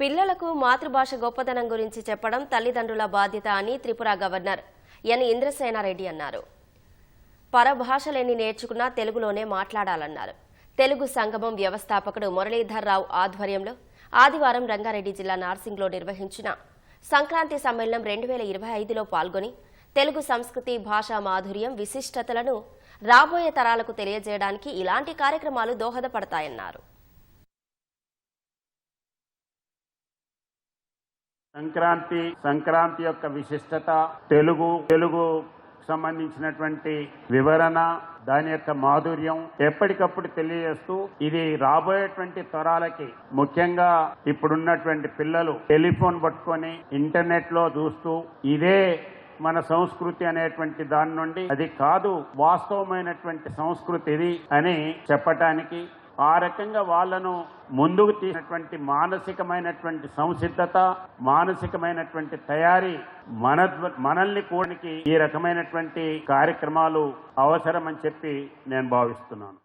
పిల్లలకు మాతృభాష గొప్పతనం గురించి చెప్పడం తల్లిదండ్రుల బాధ్యత అని త్రిపుర గవర్నర్ ఎన్ ఇంద్రసేనారెడ్డి అన్నారు. పరభాషలేని నేర్చుకున్నా తెలుగులోనే మాట్లాడాలన్నారు. తెలుగు సంగమం వ్యవస్థాపకుడు మురళీధర్ రావు ఆధ్వర్యంలో ఆదివారం రంగారెడ్డి జిల్లా నార్సింగ్లో నిర్వహించిన సంక్రాంతి సమ్మేళనం రెండు వేల ఇరవై ఐదులో పాల్గొని తెలుగు సంస్కృతి భాషా మాధుర్యం విశిష్టతలను రాబోయే తరాలకు తెలియజేయడానికి ఇలాంటి కార్యక్రమాలు దోహదపడతాయన్నారు. సంక్రాంతి సంక్రాంతి యొక్క విశిష్టత తెలుగు తెలుగు సంబంధించినటువంటి వివరణ దాని యొక్క మాధుర్యం ఎప్పటికప్పుడు తెలియజేస్తూ ఇది రాబోయేటువంటి తరాలకి ముఖ్యంగా ఇప్పుడున్నటువంటి పిల్లలు టెలిఫోన్ పట్టుకొని ఇంటర్నెట్లో చూస్తూ ఇదే మన సంస్కృతి అనేటువంటి దాని నుండి అది కాదు వాస్తవమైనటువంటి సంస్కృతి ఇది అని చెప్పటానికి ఆ రకంగా వాళ్ళను ముందుకు తీసినటువంటి మానసికమైనటువంటి సంసిద్ధత మానసికమైనటువంటి తయారీ మన మనల్ని కూడానికి ఈ రకమైనటువంటి కార్యక్రమాలు అవసరమని చెప్పి నేను భావిస్తున్నాను.